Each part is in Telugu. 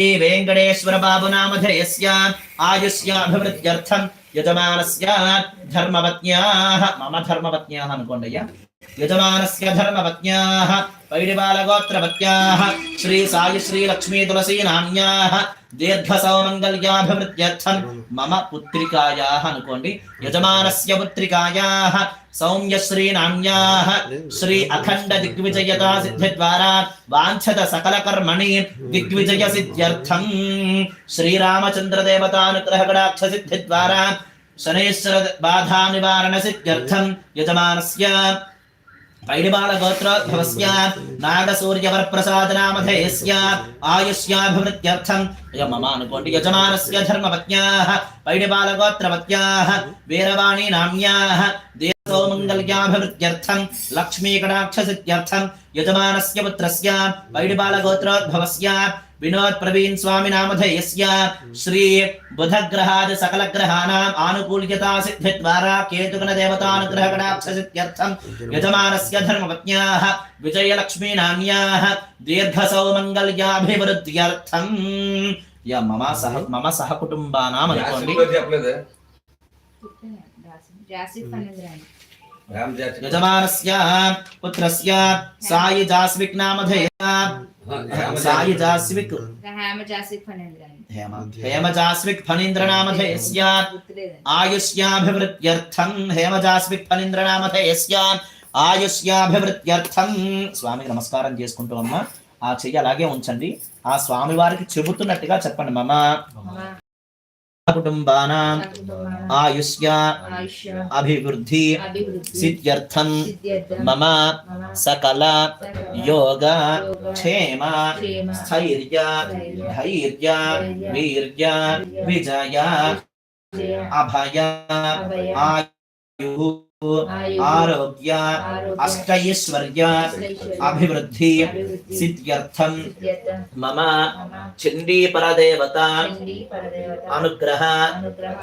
శ్రీ వెంకటేశ్వర బాబు నామధేయస్య ఆయుష్యాభివృద్ధ్యర్థం యజమానస్య ధర్మపత్న్యాః. మమ ధర్మపత్న్యాः అనుకోండి అయ్యా యజమానస్య ధర్మపత్న్యాः. పైడిబాలగోత్రపత్యాः శ్రీ సాయి శ్రీ లక్ష్మీ తులసీ నామ్యాः దీర్ఘ సౌమంగళ్యాభివృద్ధ్యర్థం మమ పుత్రికాయాः అనుకోండి. యజమానస్య పుత్రికాయాः. సౌమ్యశ్రీ నామ్యాः శ్రీ అఖండ దిగ్విజయతా సిద్ధి ద్వారా వాంఛత సకల కర్మణి దిగ్విజయ సిద్ధ్యర్థం శ్రీరామచంద్ర దేవతానుగ్రహ కటాక్ష సిద్ధి ద్వారా శనేశ్వర బాధా నివారణ సిద్ధ్యర్థం దేవసౌమంగళ్యాభివృద్ధ్యర్థం లక్ష్మీకటాక్షసిద్ధ్యర్థం యజమానస్య పుత్రస్య పైడిబాల గోత్రోద్భవస్య వినోద్ ప్రవీణ్ స్వామి నామధేయస్య శ్రీ బుధగ్రహాది సకల గ్రహానాం ఆనుకూల్యతా సిద్ధి ద్వారా కేతుగణ దేవతానుగ్రహ కటాక్ష సిద్ధ్యర్థం యజమానస్య ధర్మపత్న్యాः విజయలక్ష్మీ నామ్యాः దీర్ఘ సౌమంగళ్యాభివృద్ధ్యర్థం యా మమ సహ మమ సహ కుటుంబానాం అనుకోండి యజమానస్య పుత్రస్య సాయి జాస్విక్ నామధేయ సాయి జాస్విక్ హేమ జాస్విక్ ఫణీంద్ర నామధేయస్య గుర్తులేదండి. ఆయుష్యాభివృద్ధ్యర్థం హేమ జాస్విక్ ఫణీంద్ర నామధేయస్య ఆయుష్యాభివృద్ధ్యర్థం స్వామికి నమస్కారం చేసుకుంటూ అమ్మ. ఆ చెయ్యి అలాగే ఉంచండి. ఆ స్వామి వారికి చెబుతున్నట్టుగా చెప్పండి మమ. మమ కుటుంబానాం సకుటుంబానాం ఆయుష్య ఆయుష్య అభివృద్ధి అభివృద్ధి సిద్ధ్యర్థం సిద్ధ్యర్థం మమ మమ సకల సకల యోగ आरोग्य अष्टैश्वर्य अभिवृद्धि सिद्ध्यर्थम मम छिंडी परदेवता अनुग्रह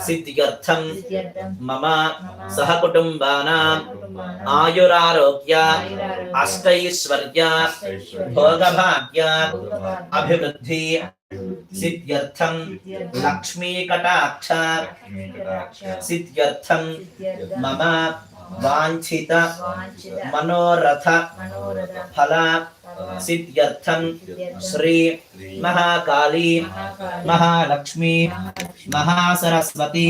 सिद्ध्यर्थम मम सहकुटुम्बानाम् आयुरारोग्य अष्टैश्वर्य भोगभाग्य अभिवृद्धि लक्ष्मी कटाक्ष सिद्ध्यर्थम मम వాంఛిత మనోరథ మనోరథ ఫల సిద్ధ్యర్థం శ్రీ మహాకాళీ మహాకాళి మహాలక్ష్మి మహాసరస్వతి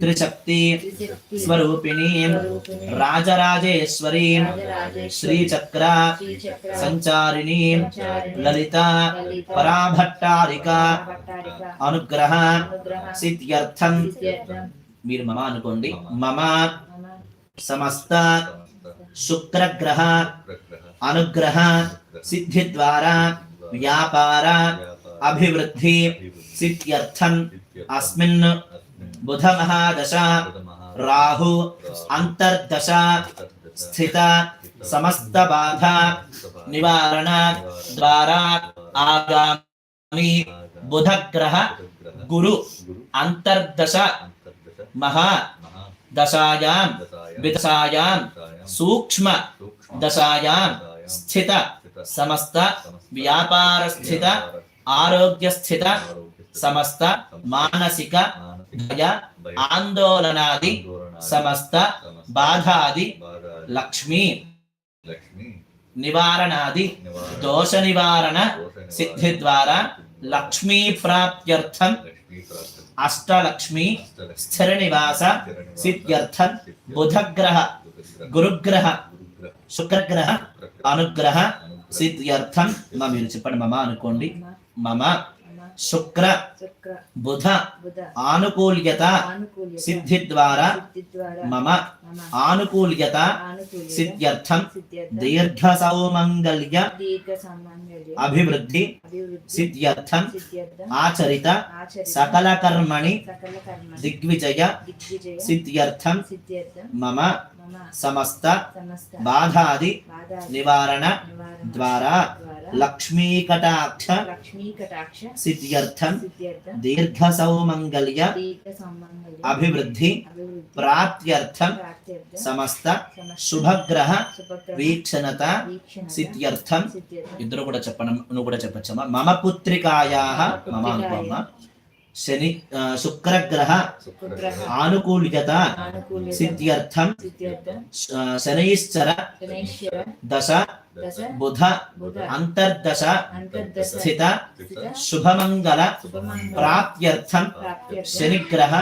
త్రిశక్తి స్వరూపిణి రాజరాజేశ్వరి శ్రీచక్ర సంచారిణి లలిత పరాభట్టారిక భట్టారిక అనుగ్రహ సిద్ధ్యర్థం మీరు మమ అనుకోండి మమ మమ సమస్త శుక్రగ్రహ అనుగ్రహ సిద్ధి ద్వారా వ్యాపార అభివృద్ధి సిద్ధ్యర్థం అస్మిన్ బుధ మహాదశ రాహు అంతర్దశ స్థిత సమస్త బాధ నివారణ ద్వారా ఆగామి బుధగ్రహ గురు అంతర్దశ మహా దశాయాం విదశాయాం సూక్ష్మ దశాయాం స్థిత సమస్త వ్యాపార స్థిత ఆరోగ్య స్థిత సమస్త మానసిక భయ ఆందోళనాది సమస్త బాధాది లక్ష్మీ లక్ష్మి నివారణాది దోష నివారణ సిద్ధి ద్వారా లక్ష్మీ ప్రాప్త్యర్థం అష్టలక్ష్మి స్థిర నివాస సిద్ధ్యర్థం బుధగ్రహ గురుగ్రహ శుక్రగ్రహ అనుగ్రహ సిద్ధ్యర్థం. మా మీరు చెప్పండి మమ అనుకోండి. మమ. శుక్ర బుధ ఆనుకూల్యత సిద్ధి ద్వారా మమ ఆనుకూల్యత సిద్ధ్యర్థం దీర్ఘ సౌమంగళ్య అభివృద్ధి సిద్ధ్యర్థం ఆచరిత సకల కర్మణి దిగ్విజయ సిద్ధ్యర్థం మమ సమస్త బాధాది బాధ నివారణ ద్వారా లక్ష్మీకటాక్ష లక్ష్మీ కటాక్ష సిద్ధ్యర్థం సిద్ధ్యర్థం. దీర్ఘ సౌమంగళ్య అభివృద్ధి ప్రాప్త్యర్థం సమస్త శుభగ్రహ వీక్షణత వీక్షణ సిద్ధ్యర్థం సిద్ధ్యర్థం ఇద్దరు కూడా చెప్పడం నువ్వు కూడా చెప్పచ్చమ్మా. మమ పుత్రికాయా మమ అనుకోమ్మ శని శుక్రగ్రహ ఆనుకూల్యత సిద్ధ్యర్థం. శనైశ్చర దశ బుధ అంతర్దశ స్థిత శుభమంగళ ప్రాప్త్యర్థం. శనిగ్రహ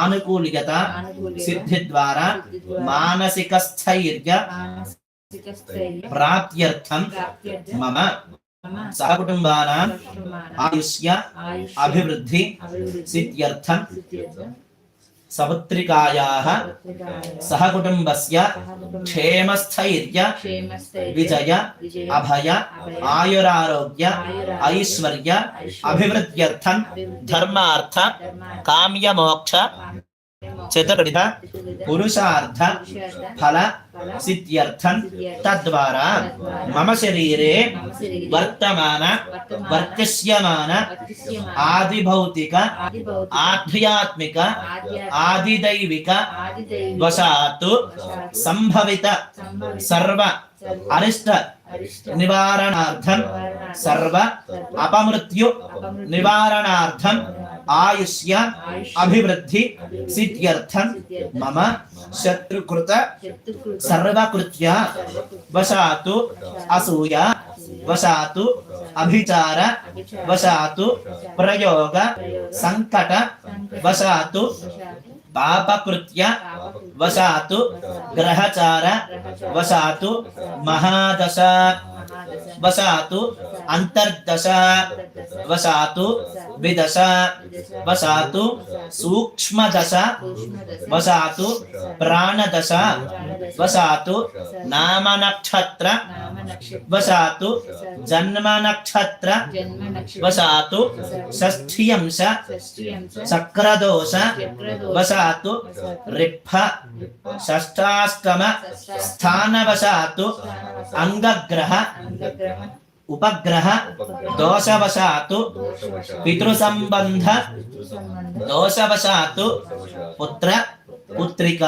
ఆనుకూల్యత సిద్ధి ద్వారా మానసిక స్థైర్య ప్రాప్త్యర్థం. మమ మమ సహకుటుంబానాం సకుటుంబానాం ఆయుష్య ఆయుష్య అభివృద్ధి అభివృద్ధి సిద్ధ్యర్థం సిద్ధ్యర్థం సపుత్రికాయాः పత్రికాయ సహకుటుంబస్య సహకుటుంబ క్షేమస్థైర్య క్షేమస్థైర్య పురుషార్థ ఫల సిద్ధ్యర్థం తద్వారా మమ శరీరే వర్తమాన వర్తిష్యమాన ఆదిభౌతిక ఆధ్యాత్మిక ఆదిదైవిక వశాత్తు సంభవిత సర్వ అరిష్ట నివారణార్థం సర్వ అపమృత్యు నివారణార్థం ఆయుష్య అభివృద్ధి సిద్ధ్యర్థం మమ శత్రుకృత సర్వకృత్య వశాతు అసూయ వశాతు అభిచార వశాతు ప్రయోగ సంకట వశాతు పాపకృత్య వశాతు గ్రహచార వశాతు మహాదశ వసాతు అంతర్దశ వసాతు విదశ వసాతు సూక్ష్మదశ వసాతు ప్రాణదశ వసాతు నామ నక్షత్ర నామ నక్షత్ర వశాతు జన్మ నక్షత్ర జన్మ షష్ఠియంశ చక్రదోష వసాతు రిఫ షష్టాష్టమ స్థానవశాతు అంగగ్రహ ఉపగ్రహ. దోషవశాతు పితృసంబంధ సంబంధ దోషవశాతు పుత్ర పుత్రిక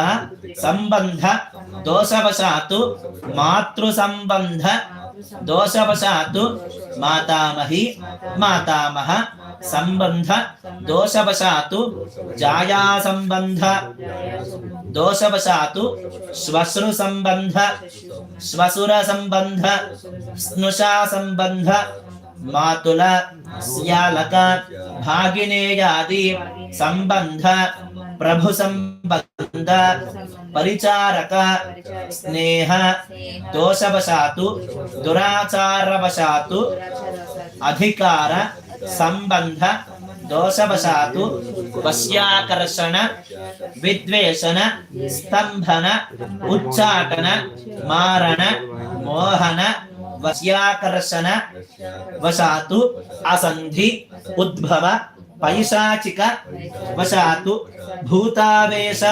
సంబంధ దోషవశాతు మాతృ సంబంధ దోషవశాతు మాతామహి. మాతామహ సంబంధ దోషవశాతు జాయా సంబంధ దోషవశాతు శ్వశ్రు సంబంధ శ్వశుర సంబంధ స్నుషా సంబంధ మాతుల శ్యాలక భాగినేయాది సంబంధ ప్రభు సంబంధ పరిచారక స్నేహ దోషవశాతు దురాచారవశాతు అధికార సంబంధ దోషవశాతు వశ్యాకర్షణ విద్వేషణ స్తంభన ఉచ్చాటన మారణ మోహన వశ్యాకర్షణ వశాతు అసంధి ఉద్భవ పైశాచిక వశాతు భూతావేశ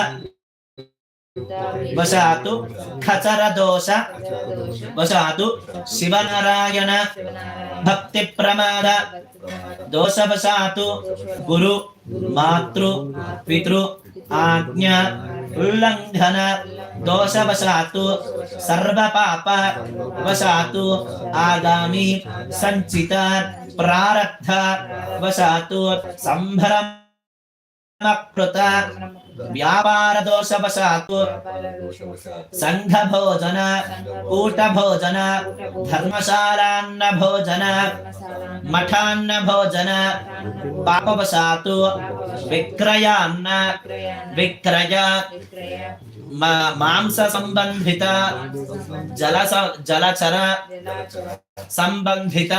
వశాతు ఖచర దోష వశాతు శివనారాయణ భక్తి ప్రమాద దోషవశాతు గురు మాతృ పితృ ఆజ్ఞ ఉల్లంఘన దోషవశాతు సర్వపాప వశాతు ఆగామి సంచిత प्रारब्ध वशात् सम्भ्रमकृत व्यापारदोषवशात् सङ्घभोजन कूटभोजन धर्मशालान्नभोजन मठान्नभोजन पापवशात् विक्रयान्न विक्रय మాంస సంబంధిత జల జలచర సంబంధిత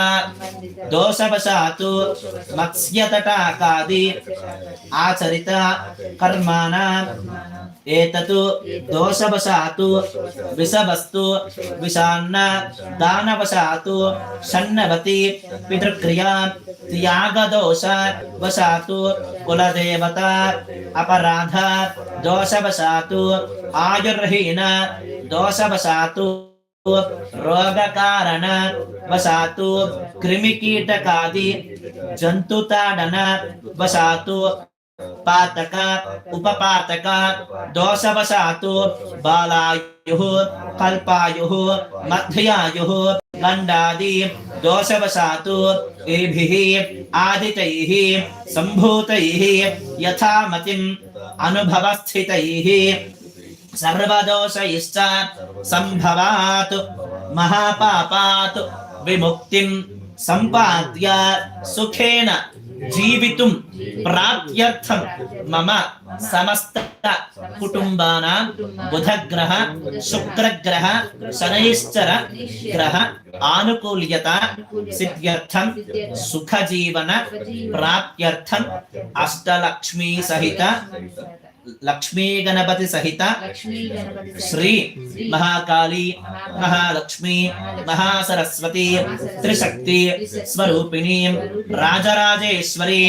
దోషవశాత్ మత్స్యతటాకాది ఆచరిత కర్మాణ ఏతతు దోషవశాతు విషవస్తు విషాన్న దానవశాతు షణ్ణవతి పితృక్రియా త్యాగదోష వశాతు కులదేవత అపరాధ దోషవశాతు ఆయుర్హీన దోషవశాతు రోగకారణ వశాతు క్రిమికీటకాది జంతుతాడన पातक उपपातक दोषवशात, बालायुः, कल्पायुः मध्ययायुः गण्डादि दोषवशात, एभिः, आदितैः, सम्भूतैः यथा मतिम् अनुभवस्थितैः, सर्वदोषैश्च सम्भवात्, महापापात् विमुक्तिं सम्पाद्य सुखेन జీవితుం ప్రాప్త్యర్థం మమ సమస్త కుటుంబానాం బుధగ్రహ శుక్రగ్రహ శనైశ్చర గ్రహ ఆనుకూల్యత సిద్ధ్యర్థం సుఖజీవన ప్రాప్త్యర్థం అష్టలక్ష్మీ సహిత లక్ష్మీ గణపతి సహిత శ్రీ మహాకాళీ మహాలక్ష్మి మహాసరస్వతి త్రిశక్తి స్వరూపిణి రాజరాజేశ్వరి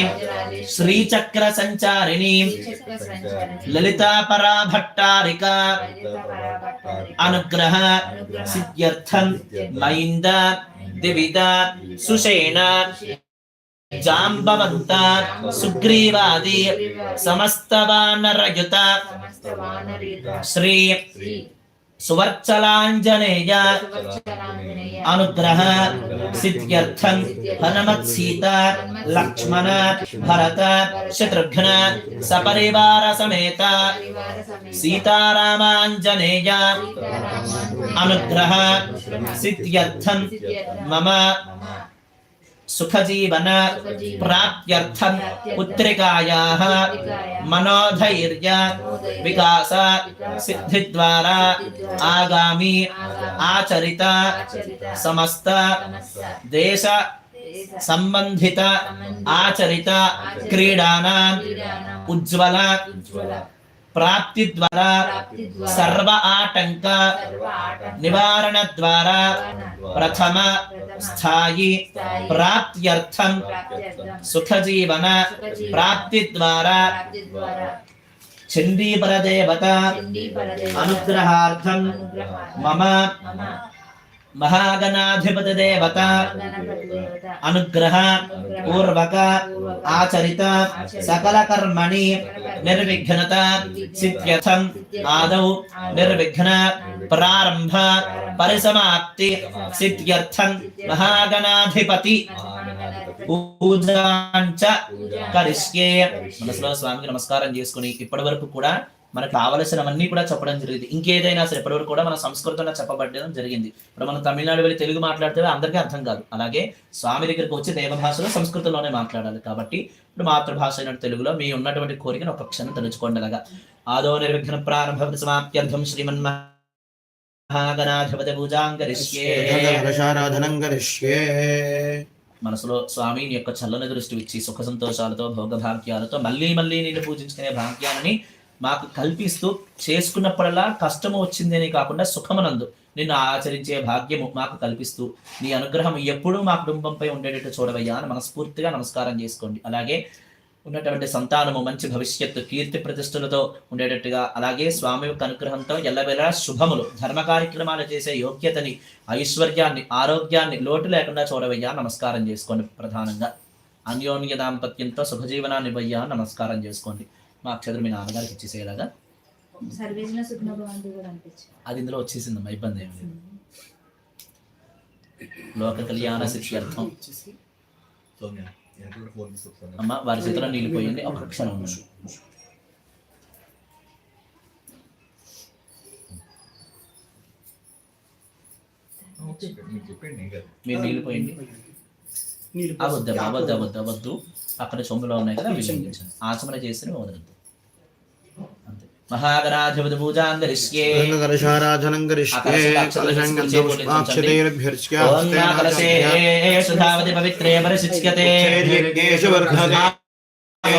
శ్రీచక్ర సంచారిణి లలితా పరాభట్టారిక అనుగ్రహ సిద్ధ్యర్థం మైంద దివిద సుషేణ జాంబవంత సుగ్రీవాది సమస్త వానరయుత శ్రీ సువర్చలాంజనేయ అనుగ్రహ సిద్ధ్యర్థం హనుమత్ సీత లక్ష్మణ భరత శత్రుఘ్న సపరివార సమేత సీతారామాంజనేయ అనుగ్రహ సిద్ధ్యర్థం మమ సుఖజీవన ప్రాప్త్యర్థం పుత్రికాయాः మనోధైర్య వికాస సిద్ధి ద్వారా ఆగామి ఆచరిత సమస్త దేశ సంబంధిత ఆచరిత క్రీడానాం ఉజ్వల ప్రాప్తి ద్వారా సర్వ ఆటంక నివారణ ద్వారా ప్రథమ స్థాయి ప్రాప్త్యర్థం సుఖజీవన ప్రాప్తి ద్వారా చండీపరదేవత అనుగ్రహార్థం మమ మహాగణాధిపతి దేవత అనుగ్రహ పూర్వక ఆచరిత సకల కర్మణి నిర్విఘ్నత సిద్ధ్యథం ఆదౌ నిర్విఘ్న ప్రారంభ పరిసమాప్తి సిద్ధ్యర్థం మహాగణాధిపతి పూజాంచ కరిష్యే. మనసులో స్వామికి నమస్కారం చేసుకుని ఇప్పటి వరకు కూడా మనకు కావలసినవన్నీ కూడా చెప్పడం జరిగింది. ఇంకేదైనా సరే ఇప్పటివరకు కూడా మన సంస్కృతంలో చెప్పబడడం జరిగింది. ఇప్పుడు మనం తమిళనాడు వెళ్ళి తెలుగు మాట్లాడితే అందరికీ అర్థం కాదు. అలాగే స్వామి దగ్గరికి వచ్చి దేవ భాషలో సంస్కృతంలోనే మాట్లాడాలి కాబట్టి ఇప్పుడు మాతృభాష అయిన తెలుగులో మీ ఉన్నటువంటి కోరికను ఒక క్షణం తెలుసుకోండి అలాగా. ఆదో నిర్విఘ్న ప్రారంభ సమాప్త్యర్థం శ్రీమన్ మహాగణాధిపతి పూజాంగరిష్యే కలశారాధనం కరిష్యే మనసులో స్వామి నీ యొక్క చల్లని దృష్టి ఇచ్చి సుఖ సంతోషాలతో భోగభాగ్యాలతో మళ్ళీ మళ్ళీ నిన్ను పూజించుకునే భాగ్యాలని మాకు కల్పిస్తూ చేసుకున్నప్పుడల్లా కష్టము వచ్చిందని కాకుండా సుఖమనందు నిన్ను ఆచరించే భాగ్యము మాకు కల్పిస్తూ నీ అనుగ్రహం ఎప్పుడూ మా కుటుంబంపై ఉండేటట్టు చూడవయ్యా అని మనస్ఫూర్తిగా నమస్కారం చేసుకోండి. అలాగే ఉన్నటువంటి సంతానము మంచి భవిష్యత్తు కీర్తి ప్రతిష్టలతో ఉండేటట్టుగా అలాగే స్వామి యొక్క అనుగ్రహంతో ఎల్లవేళ శుభములు ధర్మ కార్యక్రమాలు చేసే యోగ్యతని ఐశ్వర్యాన్ని ఆరోగ్యాన్ని లోటు లేకుండా చూడవయ్యా నమస్కారం చేసుకోండి ప్రధానంగా. అన్యోన్య దాంపత్యంతో సుఖజీవనాన్ని ఇవ్వయ్యా నమస్కారం చేసుకోండి. మా అక్షరం మీ నాన్నగారికి ఇచ్చేసేలాగా అది ఇందులో వచ్చేసిందమ్మా ఇబ్బంది ఏమి లేదు. లోక కళ్యాణ తీసుకొస్తాను అమ్మ వారి చేతిలో నీళ్ళు పోయింది ఒక క్షణం కాదు మీరు నీళ్ళు పోయింది. అవద్దు అవద్దు అవద్దు అవద్దు అక్కడ సొమ్ములో ఉన్నాయి కదా వెలిగించండి ఆచమన చేసి వదలద్దు. అంతే మహాగణాధిపతి పూజాంగరిష్యే కలశారాధనం కరిష్యే కలశం గంధపుష్పాక్షతైరభ్యర్చ్య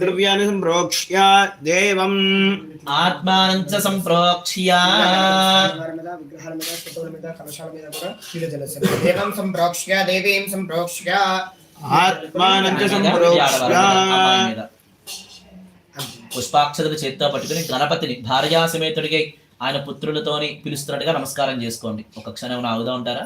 ద్రవ్యాన్ని సంప్రోక్ష్య దేవం ఆత్మానం చ సంప్రోక్ష్య దేవం సంప్రోక్ష్య దేవీం సంప్రోక్ష్య ఆత్మానం చ సంప్రోక్ష్య. పుష్పాక్షతలు చేత్తో పట్టుకుని గణపతిని భార్యా సమేతుడిగా ఆయన పుత్రులతోని పిలుస్తున్నట్టుగా నమస్కారం చేసుకోండి. ఒక క్షణం ఏమైనా ఆగుదా ఉంటారా?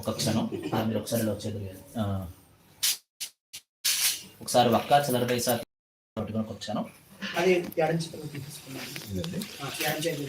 ఒక క్షణం. ఆ, మీరు ఒకసారి ఇలా వచ్చేది ఆ. ఒకసారి వక్క చిల్లర పైసా పట్టుకుని ఒక క్షణం. అది ఎడం చేతులు తీసుకున్నాను. ఎడం చేతులు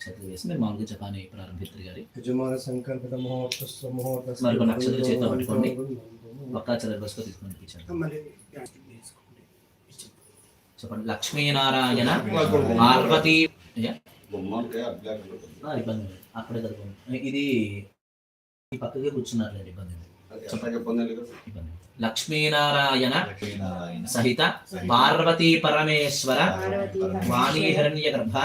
నక్షత్ర వేసి మామూలుగా ప్రారంభిస్తారు గారి మరి ఒక నక్షత్ర చేత తీసుకొని చెప్పండి. లక్ష్మీనారాయణ పార్వతి ఇబ్బంది అక్కడే చదువుకోండి ఇది ఈ పక్కకే కూర్చున్నారు ఇబ్బంది ఇబ్బంది లక్ష్మీనారాయణ సహిత పార్వతీ పరమేశ్వర వాణీ హిరణ్య గర్భ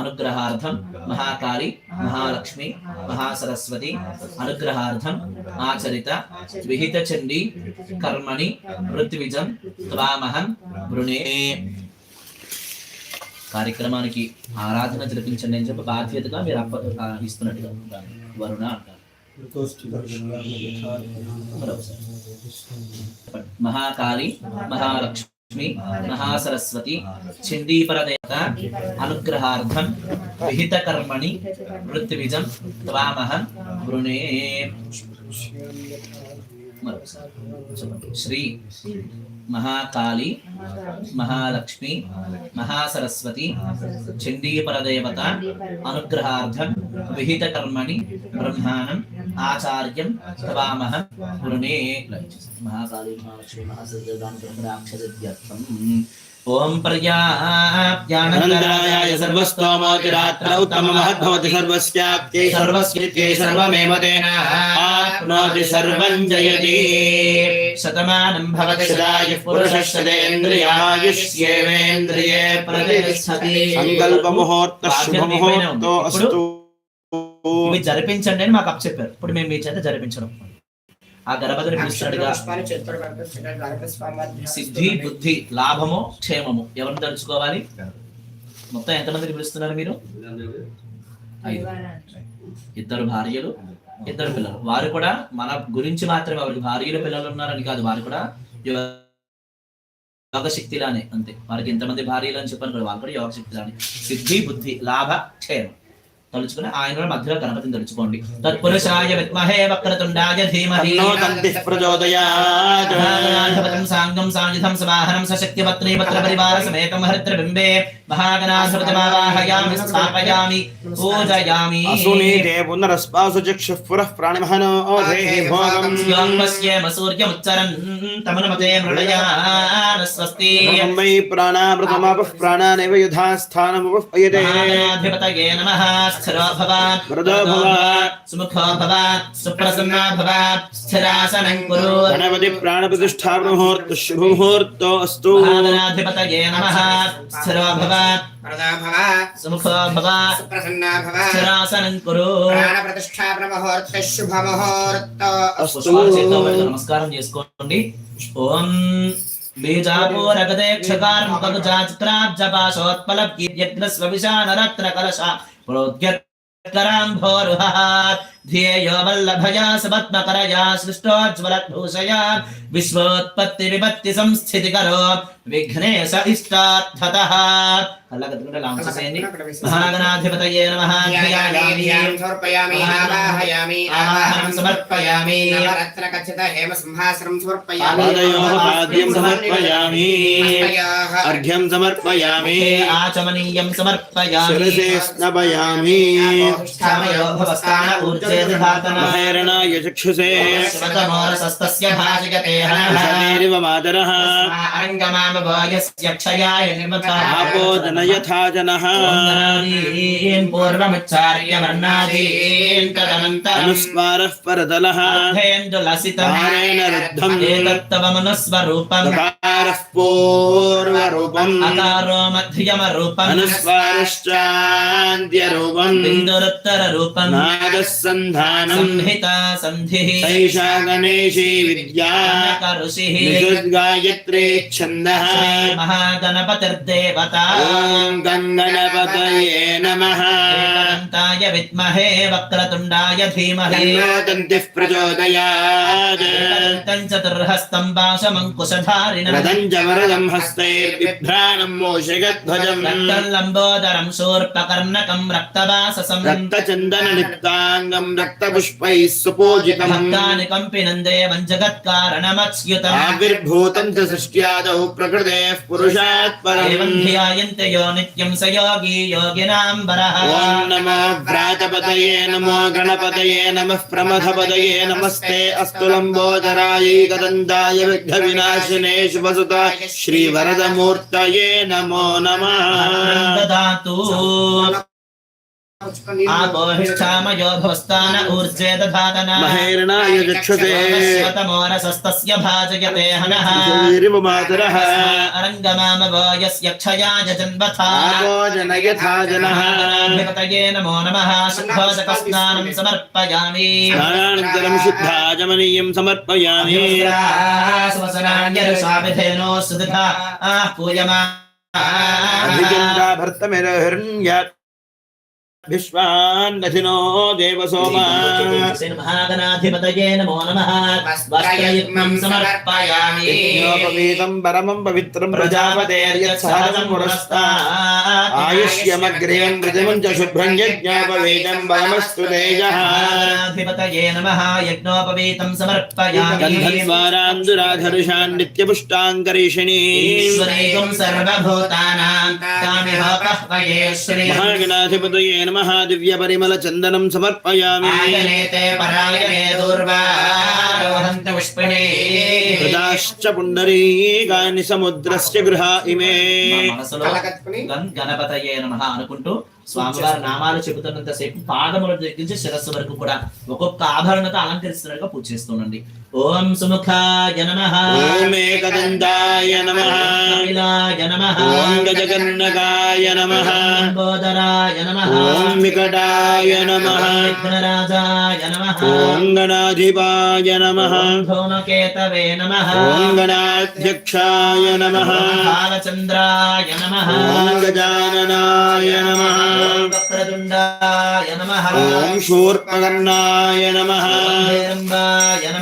అనుగ్రహార్థం మహాకాళి మహాలక్ష్మి మహాసరస్వతి అనుగ్రహార్థం ఆచరిత విహిత చండీ కర్మణి ఋత్విజం త్వామహం వృణే కార్యక్రమానికి ఆరాధన జరిపించండి అని చెప్పి బాధ్యతగా మీరు అప్ప ఇస్తున్నట్టుగా వరుణ అంటారు. మహాకాళి మహాలక్ష్మి మహాసరస్వతి ఛిండీపరదేవత అనుగ్రహార్థం విహితకర్మణి పృథ్విజం త్వామహం వృణే శ్రీ మహాకాళి మహాలక్ష్మి మహాసరస్వతి చండీపరదేవత అనుగ్రహార్థం విహిత కర్మణి బ్రహ్మాణం ఆచార్యం తవామహం వృణే మహాకాళి మహాలక్ష్మి మహాసరస్వతి ఓం అనంతరాయాయ సర్వస్తోమోతిరాత్రౌ తమమహద్భవతి సర్వస్యాప్త్యై సర్వస్మిత్యై సర్వమేవ తేన ఆప్నోతి సర్వం జయతి. శతమానం భవతి శతాయ పురుషశ్చదేంద్రియాయుష్యేవేంద్రియే ప్రతిష్టతి. సంకల్పముహూర్త శుభముహూర్తో అస్తు జరిపించండి అని మాకు అప్ చెప్పారు ఇప్పుడు మేము మీ చేత జరిపించడం. ఆ గణపతిని వారి సిద్ధి బుద్ధి లాభము క్షేమము. ఎవరిని తలుచుకోవాలి? మొత్తం ఎంతమందిని పిలుస్తున్నారు మీరు? ఇద్దరు భార్యలు ఇద్దరు పిల్లలు. వారు కూడా మన గురించి మాత్రమే వారికి భార్యలు పిల్లలు ఉన్నారని కాదు. వారు కూడా యోగ శక్తిలానే అంతే. వారికి ఎంతమంది భార్యలు అని చెప్పాను కూడా వాళ్ళు కూడా యోగ శక్తిలానే సిద్ధి బుద్ధి లాభ క్షేమం. తలుచుకుని ఆయన మధ్యలో గణపతిని తలుచుకోండి. తత్పురుషాయ విద్మహే వక్రతుండాయ ధీమహి. సాంగం సాయుధం సమాహనం సశక్తిపత్ని పత్ర పరివార సమేతం హరిద్ర బింబే మహాగణాధిపతిమావాహయామి స్థాపయామి పూజయామి అసునీతే పునరస్పాసు చక్షుః పురః ప్రాణిమహనో దేహి భోగం యోగస్యేమ సూర్యముచ్చరన్ తమనుమతే మృళయాన స్వస్తి వై ప్రాణామృతమాపః ప్రాణానేవ యుధా స్థానముపయతే మహాగణాధిపతయే నమః స్థిరో భవ వరదో భవ. సుముఖో భవ సుప్రసన్నా భవ స్థిరాసనం కురు గణపతి ప్రాణప్రతిష్ఠా ముహూర్త శుభముహూర్తో అస్తు మహాగణాధిపతయే నమః స్థిరో భవ భవ సుముఖో భవ సుప్రసన్నా భవ స్థిరాసనం కురు ప్రాణ ప్రతిష్టాపన ముహూర్త నమస్కారం చేసుకోండి। ఓం బీజాపూరగదేక్షకార్మకజాచిత్రాబ్జపాశోత్పలబ్యత్ర స్వవిశానరత్న కలశ ప్రోద్యత్ ध्येयो वल्लभया समत्मकरया सृष्टोज्ज्वलद्भूषया विश्वोत्पत्तिविपत्तिसंस्थितिकरो विघ्ने इष्टार्थतः। కళ్ళగద్దుకుంటే లాంఛ చేయండి. మహాగణాధిపతయే నమః. ధ్యాయామి సమర్పయామి ఆవాహయామి ఆవాహనం సమర్పయామి. నవరత్న కచ్చిత హేమ సింహాసనం సమర్పయామి. పాదయోః పాద్యం సమర్పయామి. హస్తయోః అర్ఘ్యం సమర్పయామి. ఆచమనీయం సమర్పయామి. శిరసే స్నపయామి స్థామయో భవస్థాన ఊర్జేదధాతన మహేరణాయ చక్షుషే శివతమోరసస్తస్య భాజయతే జనయథా జనః పూర్వముచ్చార్య వర్ణాదీన్ తదనంతరం అనుస్మారः పరతలः అర్ధేందులసితం భారేణ రుద్ధం ఏతత్తవమనుస్వరూపం దకారः పూర్వరూపం అకారో మధ్యమ రూపం అనుస్వారశ్చాంత్యరూపం బిందురుత్తర రూపం నాదः సంధానం సంహిత సంధిః సైషా గణేశీ విద్యా ఋషిః నిషుద్గాయత్రే ఛందః మహాగణపతిర్దేవత ఓం గంగణపతయే నమః ఏకదంతాయ విద్మహే వక్రతుండాయ ధీమహి తన్నోదంతిః ప్రచోదయాత్ ఏకదంతం చతుర్హస్తం పాశమంకుశధారిణం రథం చ వరదం హస్తైర్బిభ్రాణం మోషగధ్వజం రక్తం లంబోదరం శూర్పకర్ణకం రక్తవాససం రక్తచందన లిప్తాంగం రక్తపుష్పైః సుపూజితం భక్తాని కంపినం దేవం జగత్కారణమచ్యుతం ఆవిర్భూతం చ సృష్ట్యాదౌ ప్రకృతేః పురుషాత్ పరం ఏవం ధ్యాయంతే యో నిత్యం స యోగి యోగినాం వరః ఓం నమో వ్రాతపతయే నమో గణపతయే నమః ప్రమథపతయే నమస్తే అస్తు లంబోదరాయైకదంతాయ आपोहिष्ठामयोभस्तान ऊर्जे दधातना महेरणाय चक्षुते तमोरसस्तस्य भाजयते हनः सूर्यमातरः अरङ्गमामवो यस्य क्षया जजन्वथा आपो जनयथा जनः भगतये नमो नमः। शुद्धोदकस्नानं समर्पयामि। स्नानानन्तरं शुद्धाजमनीयं समर्पयामि। स्वसनान्यरुषाभिधेनो सुदधा आह पूयमा भर्तमेरहिर्ण्यात् సమర్పయామి స్నానానంతరం శుద్ధాజమనీయం సమర్పయామి స్వసనాన్యరుషాభిధేనో సుధితా పూయమా అభిచంద్రా భర్తమిరహిరణ్యాత్ విశ్వాన్నధినో దేవసోమ మహాగణాధిపతయే నమో నమః వస్త్రయుగ్మం సమర్పయామి యజ్ఞోపవీతం పరమం పవిత్రం ప్రజాపతేర్యత్సహజం పురస్తాత్ ఆయుష్యమగ్రేయం ప్రతిమం చ శుభ్రం యజ్ఞోపవీతం బలమస్తు తేజః అధిపతయే దివ్య పరిమళ చందనం సమర్పయామి పుండరీకాని సముద్రస్య గృహ ఇమే. మనసులో గం గణపతయే నమః అనుకుంటూ స్వామివారి నామాలు చెబుతున్నంత సేపు పాదముల దగ్గర నుంచి శిరస్సు వరకు కూడా ఒక్కొక్క ఆభరణతో అలంకరిస్తున్నట్టుగా పూజ చేస్తుండండి ఓం సుముఖాయ నమః ఓం ఏకదంతాయ నమః కపిలాయ నమః ఓం గజకర్ణకాయ నమః లంబోదరాయ నమః ఓం వికటాయ నమః విఘ్నరాజాయ నమః ఓం గణాధిపాయ నమః ధూమకేతవే నమః ఓం గణాధ్యక్షాయ నమః బాలచంద్రాయ నమః ఓం గజాననాయ నమః వక్రతుండాయ నమః ఓం శూర్పకర్ణాయ నమః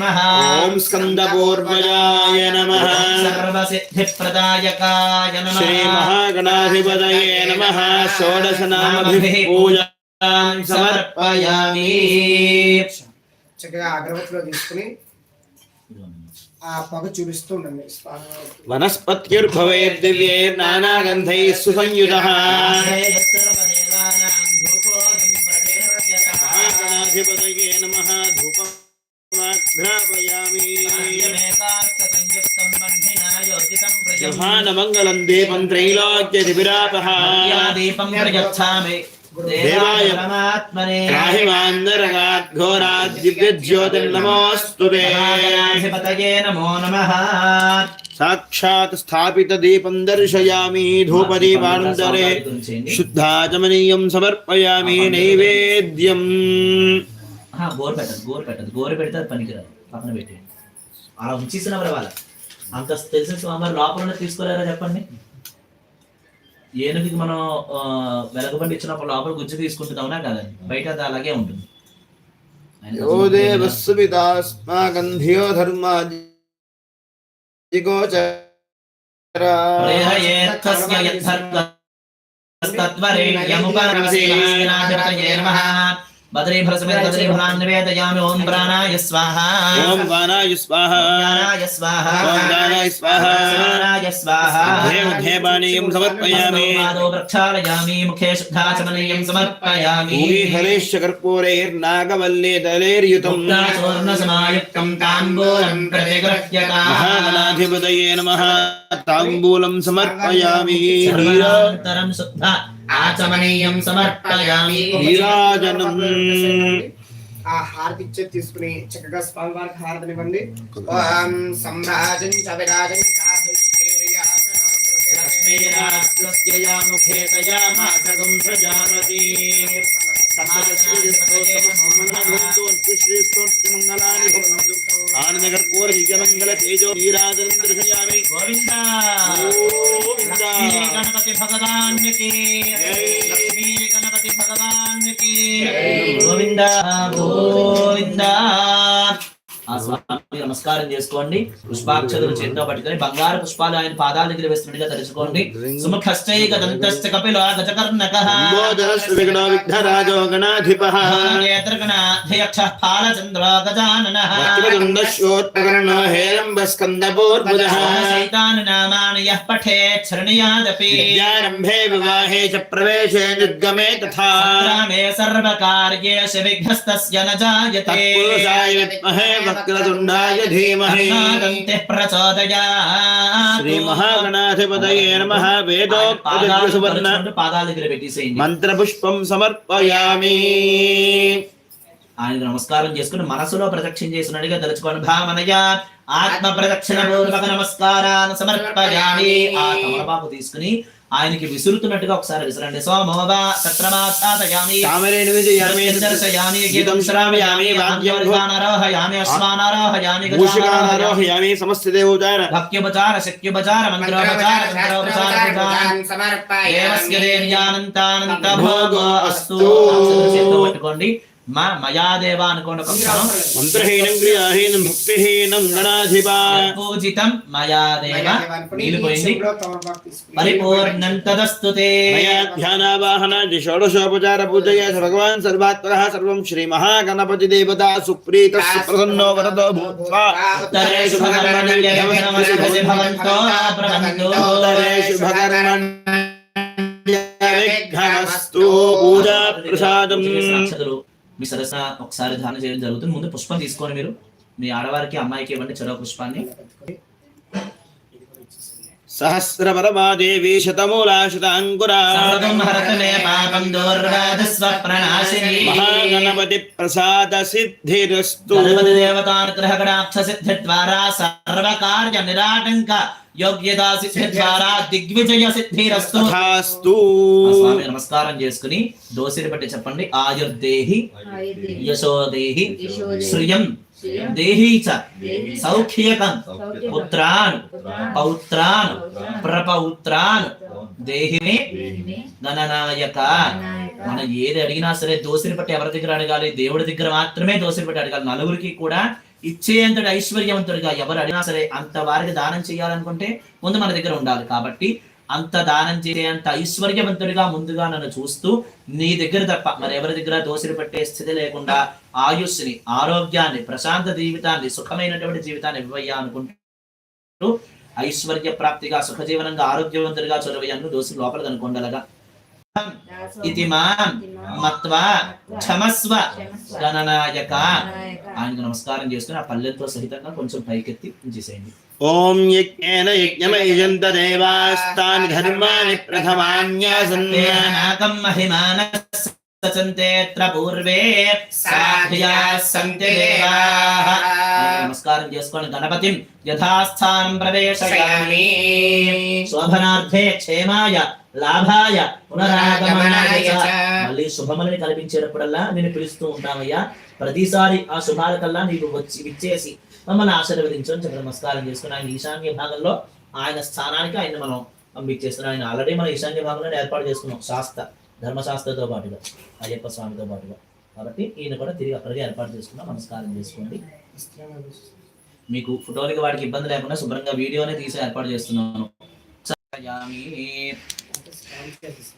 ఓం హేరంబాయ నమః ఓం స్కందపూర్వజాయ నమః సర్వసిద్ధిప్రదాయకాయ నమః శ్రీ మహాగణాధిపతయే నమః షోడశ నామభిః పూజాం సమర్పయామి చక్కగా అగరబత్తిలో తీసుకుని ఆ పొగ చూపిస్తూ ఉండండి. స్వామి వనస్పత్యుర్భవేద్ దివ్యైర్నానాగంధైः బ్రహ్మాండమంగళం దీపం త్రైలోక్యధిరాపహ దీపం ప్రయచ్చామి దేవాయ పరమాత్మనే రాహిమాంధరగాద్ఘోరాద్ దివ్యజ్యోతిర్నమోऽस्तु తే పతయే నమో నమః సాక్షాత్ స్థాపిత దీపం దర్శయామి ధూపదీపానంతరే శుద్ధాచమనీయం సమర్పయామి నైవేద్యం గోరు పెట్టదు గోరు పెట్టదు గోరు పెడితే పనికిరాదు పక్కన పెట్టేయండి అలా ఉంచేసిన వాళ్ళ అంత తెలిసిన స్వామి లోపల తీసుకోలేరా చెప్పండి? ఏనుగుకి మనం వెలగబండి ఇచ్చినప్పుడు లోపల గుజ్జు తీసుకుంటున్నావునా కదండి. బయట అది అలాగే ఉంటుంది. ఆయన यो देवः सुविदास्माकं धियो धर्मादिगोचरा प्रेरयेत्तस्य यद्धर्तत्वरेण्यमुपरमसीनाधिपतये नमः बद्रीफलसमेत बद्रीफलान् निवेदयामि ॐ प्राणाय स्वाहा ॐ वानाय स्वाहा ज्ञानाय स्वाहा ॐ दानाय स्वाहा स्वानाय स्वाहा देवधेवानीयं समर्पयामि पादौ प्रक्षालयामि मुखे शुद्धाचमनीयं समर्पयामि भूमिफलेश्च कर्पूरैर्नागवल्ले दलेर्युतम् चूर्णसमायुक्तं ताम्बूलं प्रतिगृह्यताम् महागणाधिपतये नमः ताम्बूलं समर्पयामि सर्वान्तरं शुद्ध ఆచమనీయం సమర్పయామి నీరాజనం ఆ హారతి తీసుకుని చక్కగా స్వామి వారికి హారతనివ్వండి ఓం సంరాజం చ విరాజం శ్రీ శ్రీ మంగళాని ఆనందకర్పూరమంగళ తేజో నీరాజనం దర్శయామి గణపతి భగవాన్కి లక్ష్మీ గణపతి భగవాన్కి స్వామి నమస్కారం చేసుకోండి. పుష్పాక్షతులు చేతిలో పట్టుకొని బంగారు పుష్పాలు ఆయన పాదాల దగ్గర వేస్తున్నట్టుగా తెలుసుకోండి. సుముఖశ్చైక దంతశ్చ కపిల గజకర్ణక. పాలచంద్ర వక్రతుండశ్యోత్పకర్ణో హేరంబస్కందపూర్భుజः నామాని యః పఠేత్ శరణయాదపి విద్యారంభే వివాహే చ ప్రవేశే నిర్గమే తథా సంగ్రామే సర్వకార్యేషు విఘ్నస్తస్య న జాయతే తత్పురుషాయ విద్మహే వక్రతుండాయ ధీమహి దంతే ప్రచోదయాత్ శ్రీ మహాగణాధిపతయే నమః వేదోక్త సువర్ణ పాదాల దగ్గర పెట్టేసేయండి మంత్రపుష్పం సమర్పయామి ఆయనకు నమస్కారం చేసుకుని మనసులో ప్రదక్షిణ చేసినట్టుగా తలుచుకోండి భావనయ ఆత్మ ప్రదక్షిణ పూర్వక నమస్కారాన్ని సమర్పయామి. ఆ తమలపాకు తీసుకుని ఆయనకి విసురుతున్నట్టుగా ఒకసారి విసరండి. సోమోవా సత్రమాచాతయామి తామరేణి విజయామి దర్శయామి గీతం గీతం శ్రావయామి. శ్రావయామి. వాద్యం వాద్యారోహయామి అశ్వానారోహయామి. గజానారోహయామి. మూషికానారోహయామి సమస్త దేవోచార భక్త్యుపచార శక్త్యుపచార మంత్రోపచార తంత్రోపచార పూజాన్ దేవస్య దేవ్యానంతానంత భోగో అస్తు. చేతితో పట్టుకోండి. మా మయా దేవ అనుకోండి మంత్రహీనం భక్తిహీనం పూజితం మయా దేవ నిలిపోయింది పరిపూర్ణం తదస్తుతే ధ్యానావాహన షోడశోపచార పూజయ భగవాన్ సర్వాత్మక సర్వం శ్రీ మహాగణపతి దేవతా సుప్రీత సుప్రసన్నో వరదో భూత్వా. ఉత్తరేషు భగర్మణ్య నమస్కృతి భవంతో. ప్రవంతో ఉత్తరేషు విఘ్నమస్తు పూజా ప్రసాదం మీ సరసన ఒకసారి ధ్యానం చేయడం జరుగుతుంది. ముందు పుష్పం తీసుకోండి మీరు మీ ఆడవారికి అమ్మాయికి ఇవ్వండి చెరో పుష్పాన్ని. సహస్రపరమాదేవి శతమూలా శతాంకురా సర్వం హరత మే పాపం దూర్వాదస్వ ప్రణాశిని. మహాగణపతి ప్రసాద సిద్ధిరస్తు. దేవతానుగ్రహ సిద్ధి ద్వారా సర్వకార్య నిరాటంక యోగ్యతా సిద్ధి ద్వారా దిగ్విజయ సిద్ధిరస్తు. స్వామి నమస్కారం చేసుకుని దోసిని బట్టి చెప్పండి. ఆయుర్దేహి యశోదేహి శ్రియం దేహి చ సౌఖ్యకం పుత్రాన్ పౌత్రాన్ ప్రపౌత్రాన్ దేహిని గణనాయక మనం ఏది అడిగినా సరే దోసిని బట్టి ఎవరి దగ్గర అడగాలి? దేవుడి దగ్గర మాత్రమే దోసిని బట్టి అడగాలి. నలుగురికి కూడా ఇచ్చేంతటి ఐశ్వర్యవంతుడిగా ఎవరు అడిగినా సరే అంత వారికి దానం చేయాలనుకుంటే ముందు మన దగ్గర ఉండాలి. కాబట్టి అంత దానం చేసేంత ఐశ్వర్యవంతుడిగా ముందుగా నన్ను చూస్తూ నీ దగ్గర తప్ప మరి ఎవరి దగ్గర దోసిరి పట్టే స్థితి లేకుండా ఆయుష్ని ఆరోగ్యాన్ని ప్రశాంత జీవితాన్ని సుఖమైనటువంటి జీవితాన్ని ఇవ్వయ్యా అనుకుంటూ ఐశ్వర్య ప్రాప్తిగా సుఖజీవనంగా ఆరోగ్యవంతుడిగా చొరవయ్యాను దోసి లోపల కనుకొండలగా ఇది మాం మత్వా క్షమస్వ గణనాయక ఆయనకు నమస్కారం చేసుకుని ఆ పల్లెలతో సహితంగా కొంచెం పైకెత్తి చేసేయండి ఓం యజ్ఞేన యజ్ఞమయజంత దేవాస్తాని ధర్మాని ప్రథమాన్యాసన్ నాకం మహిమాన సచంతేత్ర పూర్వే సాధ్యా సంతి దేవాః. నమస్కారం చేసుకొని గణపతి యథాస్థానం ప్రవేశయామి. శోభనార్థే క్షేమాయ లాభాయ పునరాగమనాయ. మళ్ళీ శుభములని కల్పించేటప్పుడల్లా నేను పిలుస్తూ ఉంటామయ్యా ప్రతిసారి ఆ శుభాల కల్లా నీకు వచ్చి విచ్చేసి మమ్మల్ని ఆశీర్వదించని చెప్పి నమస్కారం చేసుకుని ఆయన ఈశాన్య భాగంలో ఆయన స్థానానికి ఆయన మనం పంపించేస్తున్నాను ఆయన ఆల్రెడీ మన ఈశాన్య భాగంలో ఏర్పాటు చేసుకున్నాం. శాస్త్ర ధర్మశాస్త్రతో పాటుగా అయ్యప్ప స్వామితో పాటుగా. కాబట్టి ఈయన కూడా తిరిగి అక్కడికి ఏర్పాటు చేసుకున్నాం నమస్కారం చేసుకోండి. మీకు ఫోటోలకి వాటికి ఇబ్బంది లేకుండా శుభ్రంగా వీడియోనే తీసి ఏర్పాటు చేస్తున్నాను. Tehlike bizim.